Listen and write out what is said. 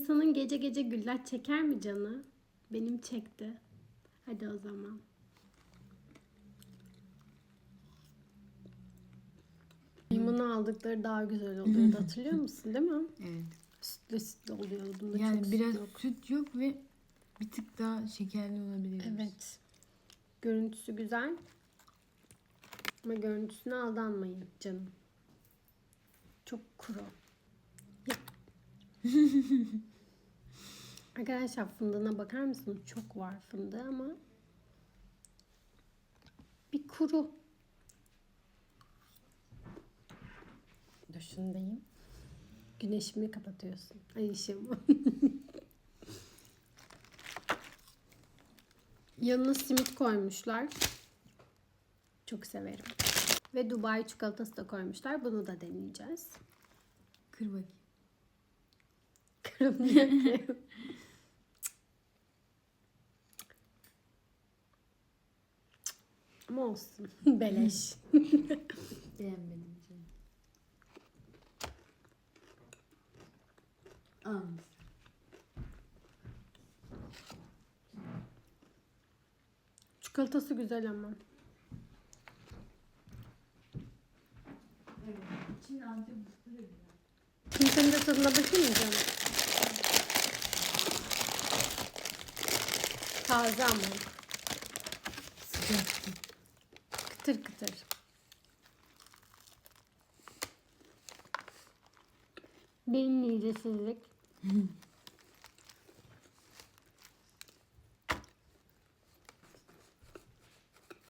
İnsanın gece gece güller çeker mi canı? Benim çekti. Hadi o zaman. Limonu aldıkları daha güzel oluyordu hatırlıyor musun değil mi? Evet. Sütlü sütlü oluyordu. Bunda Yani çok süt biraz yok. süt yok ve bir tık daha şekerli olabilir. Evet. Görüntüsü güzel. Ama görüntüsüne aldanmayın canım. Çok kuru. Arkadaşlar fındığına bakar mısınız? Çok var fındığı ama bir kuru. Dur şundayım. Güneşimi kapatıyorsun. Ay ışığımı. Yanına simit koymuşlar. Çok severim. Ve Dubai çikolatası da koymuşlar. Bunu da deneyeceğiz. Kır bakayım. Kırmıyor ki. Ama olsun. Beleş. Beğenmedim canım. Çikolatası güzel ama. Evet. İçinde antep fıstığı güzel. Kimsenin de tadına bakayım mı canım? Taze ama. Sıcaktı. Kıtır kıtır. Benim midesizlik.